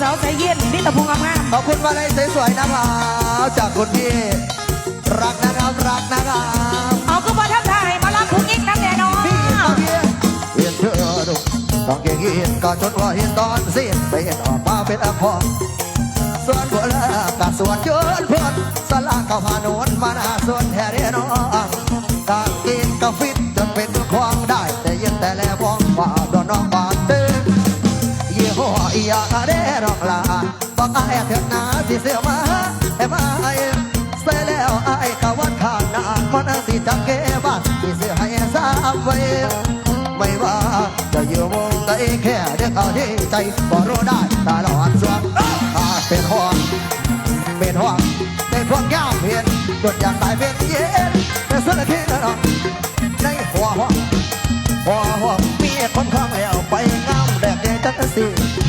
สาวใจเย็นนี่ตะพุงงามขอบคุณมาลัยสวยๆนะครับจากคุณพี่รักนะครับรักนะครับๆเอาคือบ่ทักทายมารับคุณอีกน้ำแน่นอนพี่ตาเพียเห็นเธอดูต้องเก่งเห็นก็จนว่าเห็นตอนสิ้นไปเห็นออกมาเป็นอภรส่วนบัวละกะส่วนเชิญเพื่อนสลากเขาพาโนนมาหน้าส่วนแท้เรียน้องกางเกงก็ฟิตจนเป็นควางได้แต่ยังแต่แลมองว่าดอนน้องบานเต้นยี่ห้ออียาเด้ รองลาบอกไอ้เถิดนาสิเสียมาให้มาไอ้ใส่แล้วไอ้กะวัดข้านามันสิจังเก็บ้านสิเสียให้สามไว้ไม่ว่าจะอยู่วงใดแค่เด็กเอาที่ใจบ่รู้ได้ตลอดส่วนอาเป็นห่วงเป็นห่วงเป็นพวกยามเพียนจนอยากตายเป็นเย็นแต่สุดที่นั่นในหัวห้องพอว่ามีคนข้างแล้วไปงามแดกเดจังสิมีแล้ว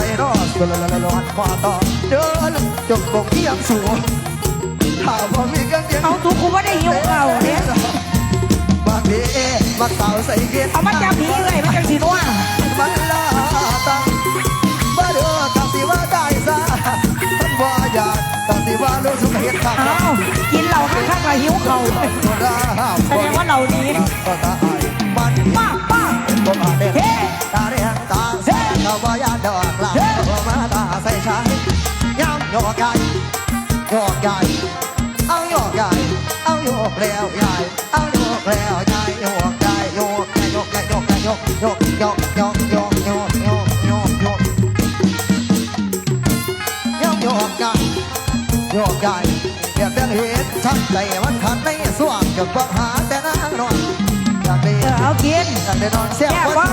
ไปรอดสลลลอนมาต่อเดินจงคงเที่ยงสูงถ้าว่ามีกันเดียวเอาทุกคนว่าได้หิวเข่าเนี่ยบางทีมาสาวใส่เกียเอามาจับผีเลยมันจังสีนัวมันลาตังบ่เดือตังสิว่าได้ซะท่านว่าอยากตังสิว่ารู้สุขเหตุข้างเอากินเหล้าข้างๆก็หิวเข่าตัวราแสดงว่าเหล่านี้ก็ตายมันป้าป้ ย้ำโยกใหญ่โยกใหญ่เอาโยกใหญ่เอาโยกแล้วใหญ่เอาโยกแล้วใหญ่โยกใหญ่โยกใหญ่โยกใหญ่โยกใหญ่โยกโยกโยกโยกโยกโยกโยกโยกโยกโยกโยกใหญ่โยกใหญ่เพียงแต่เห็นชัดใจมันขัดในสว่างจนปัญหาแต่นางนอนอยากได้เอากินอยากได้นอนเสียบวะ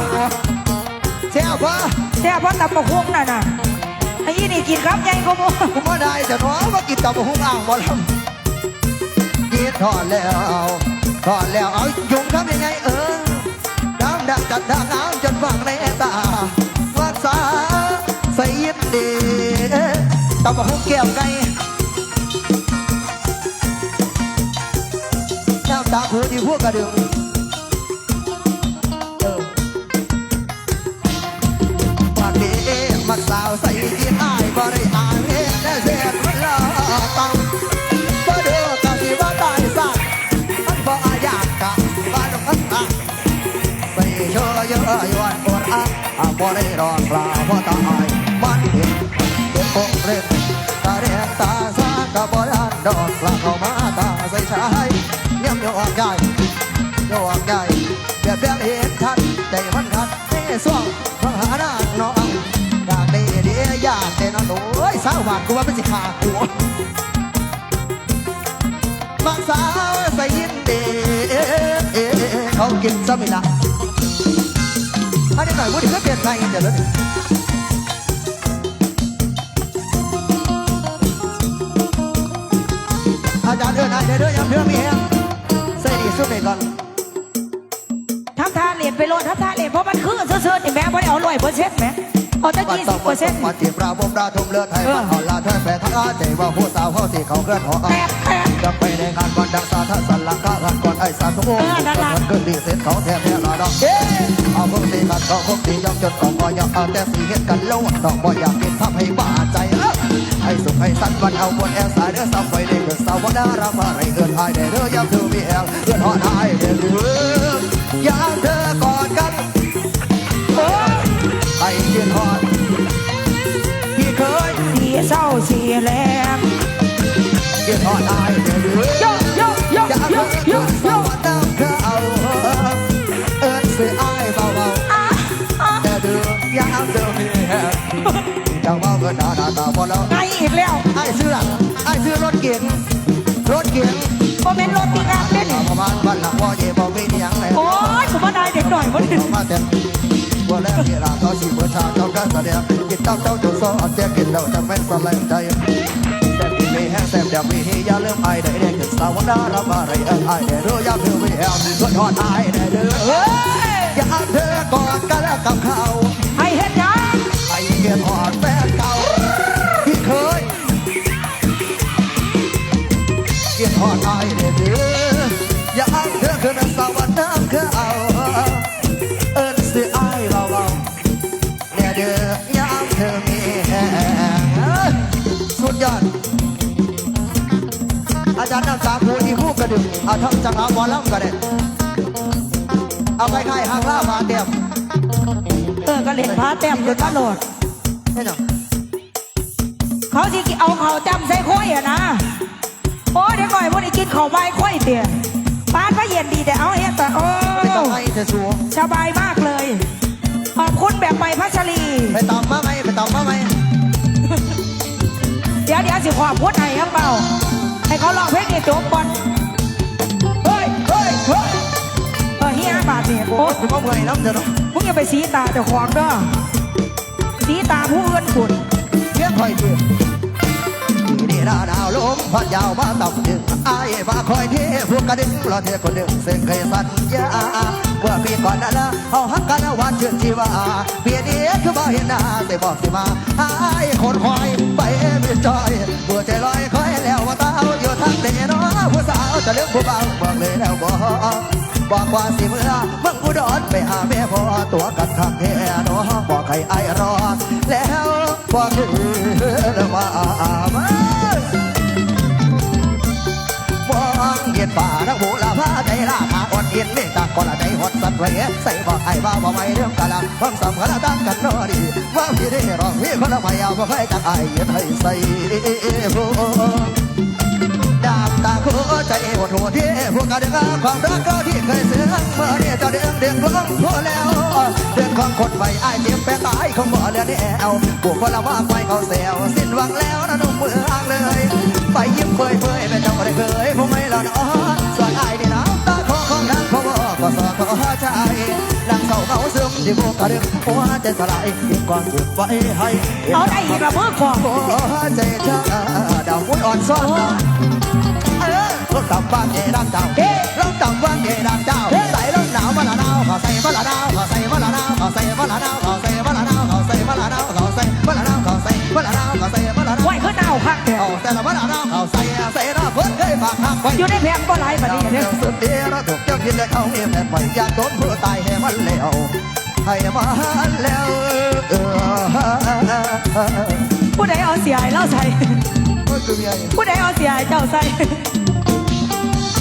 เสียบวะแซ่บเพราะตับมะฮุ่งน่ะน่ะ ไอ้ยี่นี่กินครับใหญ่ก็บ่กูมาได้จะน้องว่ากินตับหุ้งอ่างบ่ลำกินทอดแล้วทอดแล้วเอายุงทำยังไงเออน้ำดักจัดดักน้ำจนฟังในตาวัดสาใส่ยิบดีตับหุ้งแก้วไก่น้ำตาผูที่พวกกระดึง มักสาวใส่ยีนอายบ่ได้อ่านเห็นแต่เสียดมันละตังบ่เด้อกะสิว่าตายซะมันบ่อาญากกะว่าดอกอันตาใส่เชยเยอะยวนปวดอะอะบ่ได้รองลาเพราะตายมันเห็นเป็นคงเล่นตาเรียกตาซากะบ่ได้ดอกลาเข้ามาตาใส่ชายเยี่ยมโยกใหญ่โยกใหญ่แบบแบบเห็นทันใจมันขัดเอ้สวงฟัง วหวากูว่าเป็นสิขาหัวบางสาวใส่ยินดีเขากินซะไม่ละอันนี้หน่อยพูดถึงก็เปลี่ยนไปเดี๋ยวเลยอาจารย์เดินไหนเดี๋ยวเดินยังเพื่อมีแฮงใส่ดีสุดเลยก่อนทำท่าเหรียญไปโลดทำท่าเหรียญเพราะมันคือเสื้อๆนี่แม่บ่ได้เอาร้อยเปอร์เซ็นต์แม่ เอาแต่วันยี่ต่สิอบเปอร์เซ็นต์มาจีบราบมราทุ่มเลือดไทยบ้านอ่อนลาเธอแฝงทั้งอาใจว่าผู้สาวเขาสิเขาเคลื่อนหอแตกแตกจะไปในงานวันดังสาทัสันลังกากันก่อนไอ้สารทุกโมงเออนั่นล่ะมันขึ้นดีเสร็จเขาแทบแทบลาดอกเอ๊ะเอาพวกตีกันก็พวกตียอมจนของบ่อยากเอาแต่สีเฮ็ดกันโลดดอกบ่อยากกินทำให้บ้าใจเอ้อให้สุขให้สันวันเอาบนแอร์สายเด้อสาวไฟเด้อสาวดารามาไรเอื้อนไอเด้อเด้อยามเธอมีแอลเอื้อนหอนไอเด้อเด้อยามเธอกอดกัน เศร้าสีแลมเกิดอ่อนอายเดือดเดือด ยกยกยกยกยกยกไงอีกแล้วไอ้ซื้อหลังไอ้ซื้อรถเก๋งรถเก๋งบ่แม่นรถปิกอัพเด้นี่ประมาณบ้านหลังว่าเย่บ่มีอย่างไรโอ้ยผมว่าได้เด็กหน่อยบ่ดิมาเต็มว่าแล้วเวลาเขาสิเบิดชาเขาก็แสดง เต้าเจ้าจุดซ้อนเจ้ากินเราจะเป็นสลายใจแต่กินไม่แห้งแซ่บเดี๋ยวมีอย่าลืมไอ้ได้เด็กถึงสาวดารามาไรเอ้ไอ้เด้อเด้อยามเธอไม่แห้งก็ทอดไอ้เด้เด้อเฮ้ยอยาเธอกอดกันแล้วกับเขาให้เฮ็ดหยังไอ้เกียรหอดแฟนเก่าที่เคยเกียรหอดไอ้เด้เด้อ อาจารย์น้ำสาภูที่คู่กระดึงเอาทั้งจังหวะหมอลำก็ได้เอาไปค่ายหักล่ามาเต็มเออก็เล่นพาแต้มอยู่ตลอดให้หน่อยเขาสิเอาเขาจำใส่ค้อยอะนะโอ้เดี๋ยวก่อยพวกนี้กินข้าวใบค้อยเตี๋ยปานพระเย็นดีแต่เอาเฮ็ดแต่โอ้ไม่ต้องให้เธอสัวสบายมากเลยขอบคุณแบบไปพัชรี ไปตามมาไหมไปตามมาไหมเดี๋ยวเดี๋ยวสิขอพูดให้ครับเปล่า ให้เขาลองเพลงนี้จบก่อนเฮ้ยเฮ้ยเฮ้ยเออเฮียบาทเนี่ยโอ้โอ้ยผมเอาเมื่อยน้ำเถอะเนาะมึงอย่าไปสีตาเจ้าของเด้อสีตาผู้อื่นคุณเลี้ยงคอยเดือนี่ดาดาวลมพัดยาวมาต่ำดึงอายมาคอยเทพวกกระดึงรอเธอคนหนึ่งเส้นเคยสัญญาเมื่อปีก่อนนั้นละเอาหักกันหวานชื่นชีวาเปียนี้คือบ่เห็นหน้าแต่บอกสิมาอายคนคอยไปไม่จอยบัวใจลอยคอย ต้าอยู่ทางเดนอผู้สาวจะเลือกผู้เบาบอกเลยแล้วบอกบอกว่าสิเมื่อมึงกูดอนไปหาแม่พ่อตัวกันข้างแท้เนาะบอกใครไอายรอ แล้วบอกคือว่ามาองเห็นป่านักบูลาพาใจลาพาอ่อนเย็นเมตตาก่อนละใจหดสัตว์ไว้ใส่บอกไอ้บ้าบ่ไม่เรื่องกะละความสำคัญตั้งกันนอดีว่าพี่ได้ร้องพี่คนละไม่เอาบ่เคยจักไอ้ยืนให้ใส่ผู้าบตาคู่ใจหดหัวที่พวกกระดึงความรักก็ที่เคยเสื่อมเมื่อเนี่ยจะเดือดเดือดร้องพอแล้ว เดือดของคนไปไอ้เจ็บแปรตายคงบ่อเลือดแนวบุกคนละว่าไปเขาแซวสิ้นหวังแล้วนะนุ่มเมืองเลย ไปยิ้มเฟยเฟยเป็นเจ้าได้เคยผมไม่ละนาะส่วนไอ้นี่น้ำตาคอของนักเขาบอกก็สอขอใจนังเศร้าเงาซึมที่พวกกระดึงหัวใจสลายทิ้งความสุขไว้ให้เอาได้อีกละเมื่อก่อนหัวใจชาดาวมุ้ยอ่อนซ้อน เออรถต่ำบ้านเย่ดังเจ้ารถต่ำบ้านเย่ดังเจ้าใส่รถหนาวมาละหนาวขอใส่มาละหนาวขอใส่มาละหนาวขอใส่มาละหนาวขอใส่มาละหนาวขอใส่มาละหนาวขอใส่มาละหนาวขอใส่มาละหนาวขอใส่มาละหนาวไหวขึ้นเอาคักเดียวเอาแต่ละวันเราเอาใส่ใส่เราเพิ่นเคยฝากหักไว้อยู่ในแผงก็ไหลแบบนี้เดีเนี่ยยวสุดเดียวเราถูกเจ้ากินและเขาเมียแม่ไปอยากโดนเพื่อตายให้มันแล้วให้มันแล้วเออผู้ใดเอาเสียให้เราใส่โอ้ยคือเมียผู้ใดเอาเสียให้เจ้าใส่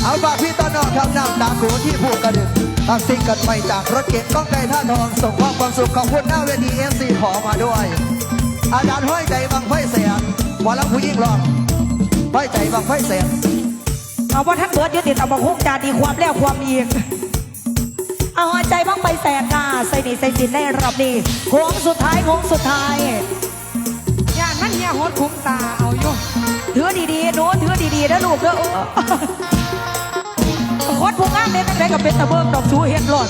เอาฝากพี่ต้นนอกครับนำดากูที่ผูกกระดึงทำสิ่งกันไปจากรถเก๋งก้องไก่ท่าทองส่งความความสุขของคุณหน้าเวทีเอฟซีขอมาด้วย อาจารย์ห้อยใจบังไฟแสนหมอลำผู้ยิ่งรองห้อยใจบังไฟแสนเอาว่าท่านเบิร์ดอยุติดเอามาคุกจาดีความแล้วความอีกเอาหัวใจบ้างไปแสนค่ะใส่นี่ใส่สินในรอบนี้โค้งสุดท้ายโค้งสุดท้ายย่านมันเนี่ยโหดคุ้มตาเอาอยู่ถือดีๆหนูถือดีๆนะลูกเด้อโอ้โคตรผู้งามเนี่ยตั้กับเป็นตะเบิงดอกชูเห็ดหลอด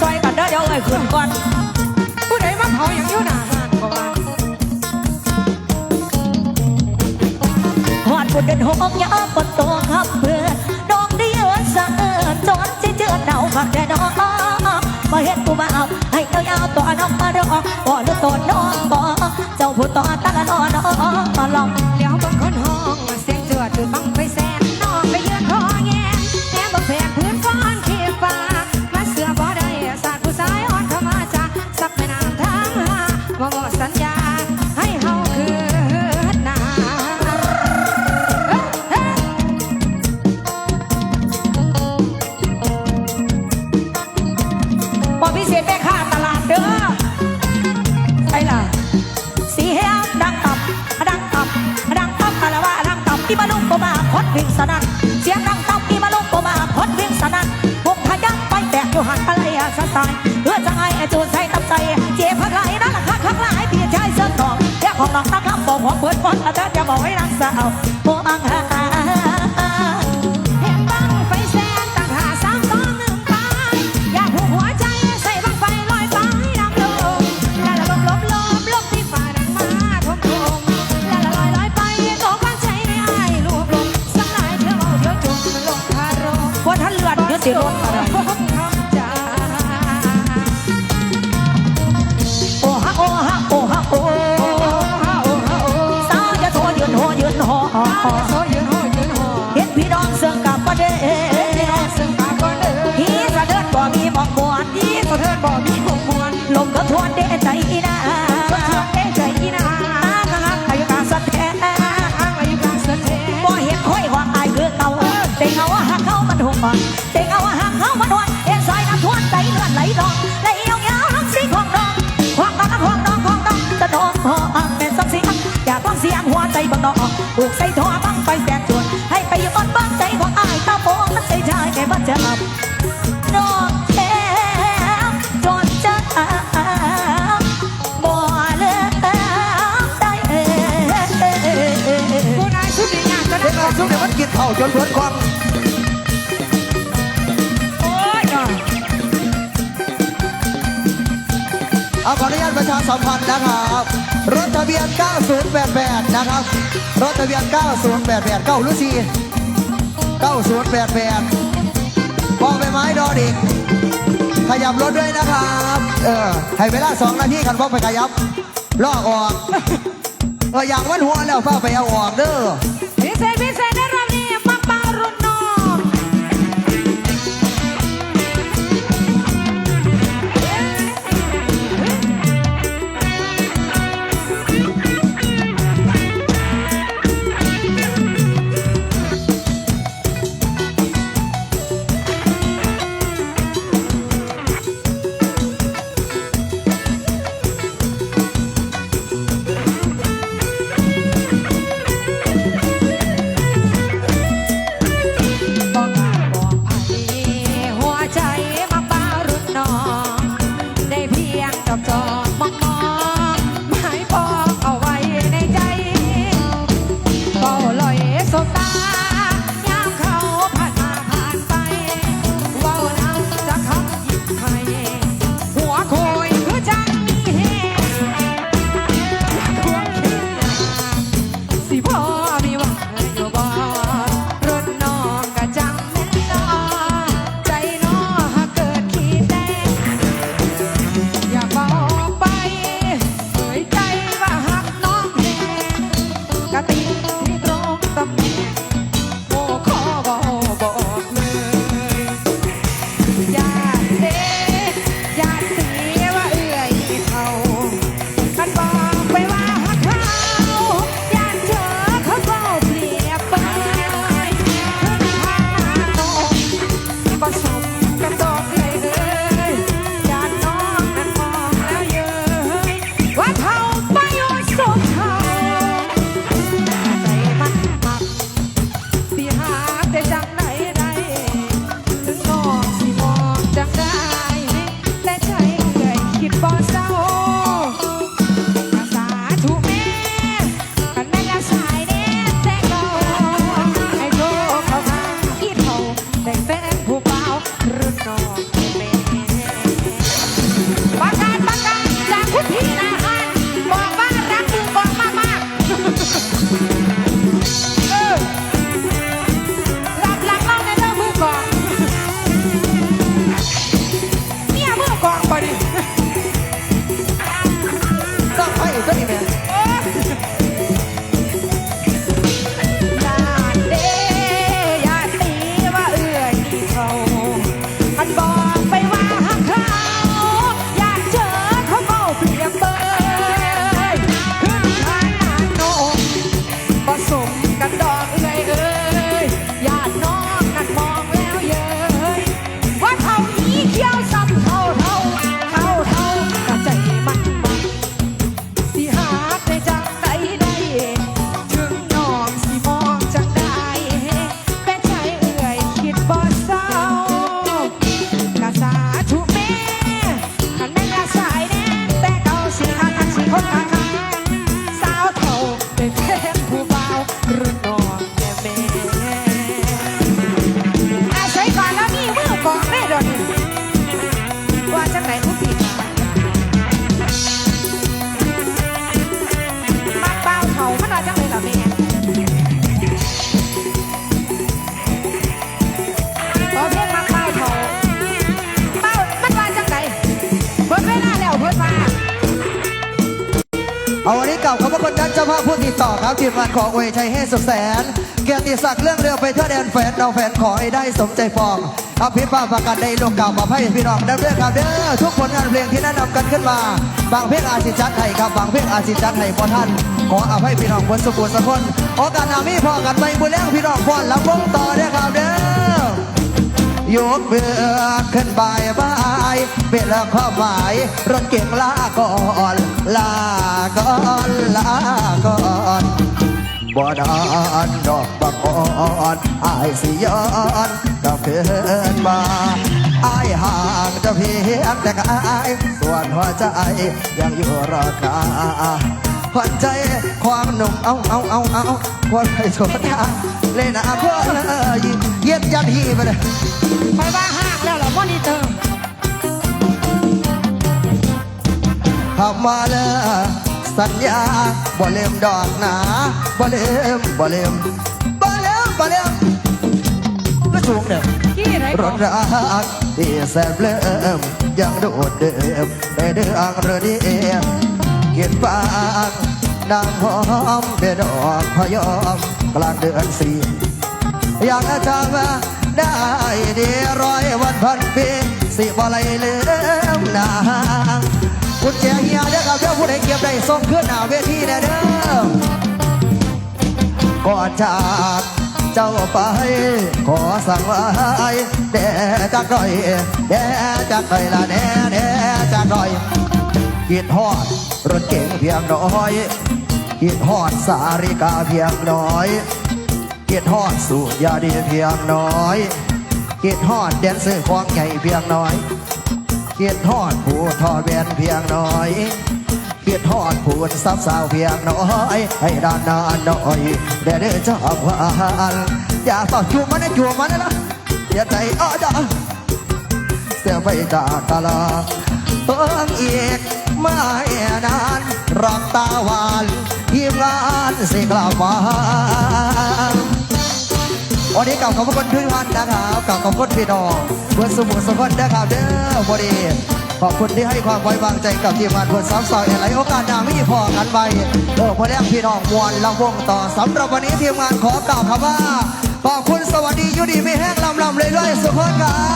ซอยกันเด้อเดี๋ยวเอ่ยขึ้นก่อน ผู้ใดมาเผาอย่างอยู่หน้าบ้านก็ว่าหอดบุญเดินหงยาปนโตครับเพื่อดองได้เอินสะเอินจอนจะเจอเดาขักแต่น้องมาเห็นกูมาเอาให้เจ้ายาวตัวน้องมารอบ่หรือตัวน้องบ่เจ้าผู้ต่อต บอกหัวเปิดฟันอาจารย์จะบอกให้นางสาวโมอังหา จนเพิ่นความโอ้ยน่ะเอาขออนุญาตประชาสัมพันธ์นะครับ รถทะเบียน 9088 นะครับ รถทะเบียน 9088 9หรือ4 9088พอไปไม้ดอดอีกขยับรถด้วยนะครับ เออ ให้เวลาสองนาทีกันพอไปขยับลอกออกเอออย่างวันหัวแล้วฟ้าไปเอาออกเด้อพี่เซพี่เลัขอบพระคุณท่านเจ้าภาพผู้ติดต่อครับทีมงานขอเวชัยให้สุดแสน เกียรติศักดิ์เรื่องเรือไปเท่าแดนแฟนเราแฟนขอให้ได้สมใจฟองอภิปาประกันได้ลงกล่าวมาให้พี่น้องได้เรื่องครับเด้อทุกผลงานเพลงที่แนะนำกันขึ้นมา บางเพลงอาจสิจัดไทยครับบางเพลงอาจสิจัดให้พอท่าน ขออภัยพี่น้องคนสมบูรณ์สักคนโอกาสน้ามีพอกันไปบุญเลี้ยงพี่น้องพรลำวงต่อเด้อครับเด้อ ยกเบือขึ้นบายบายเป็นละข้อหมายรถเก่งลาก่อนลาก่อนลาก่อนบ่ดอนดอกบักอ่อนอายสิย้อนกลับคืนมาอายห่างจะเพียงแต่กายส่วนหัวใจยังอยู่รอคาหัวใจความหนุ่มเอาเอาเอาเอาคนไปโซดาเล่นอาคนเลยเย็ดยันฮีไปเลย ไปว่าห้างแล้วเหรอมอนิเตอร์ทำมาเลยสัญญาบ่ลืมดอกหนาบ่ลืมบ่ลืมบ่ลืมบ่ลืมก็สูงเนี่ยขี้ไรรก่อถนรักที่แสนเลิ่มยังโดดเดิมได้เดืองเรือดีเกียรฟางนางหอมเดือดอกพยอมกลางเดือนสี่อยากจะมา ได้ดีร้อยวันพันปีสิบ่ไหลลืมนางกุญแจเฮียเด้อครับเด้อผู้ใดเก็บได้ส่งขึ้นหน้าเวทีแน่เด้อก่อนจากเจ้าไป ขอสั่งไว้แด่จากหน่อยแด่จากหน่อยละแน่แด่จากหน่อยกิดฮอดรถเก่งเพียงน้อยกิดฮอดสาริกาเพียงน้อย เกิฮอดสูตรยาดีเพียงน้อย เกิฮอดแดนเซอร์ควงใหญ่เพียงน้อย เกียรติทอดผู้ทอดแวนเพียงน้อย เกียรติทอดผู้ซับสาวเพียงน้อย ให้ด้านนานหน่อยเดี๋ยวเด้อเจ้าพานอย่าต่อจูมันนะจูมันนะอย่าใจอ้อจ้าเสียไปจากตลาดเพิ่งอีกไม่นานรับตาหวานทีมงานสิกลับมา วันนี้กลับขอบคุณทุกท่านนะครับกลับขอบคุณพี่น้องเพื่อนสมุนสงครามนะครับเด้อพอดีขอบคุณที่ให้ความไว้วางใจกับทีมงานเพื่อนซับซอยอะไรโอกาสหน้าไม่พอกันไปเออพอแรกพี่น้องมวลลำวงต่อสำหรับวันนี้ทีมงานขอกล่าวคำว่าขอบคุณสวัสดียุดีไม่แห้งลำลำเลยด้วยๆสุขคนครับ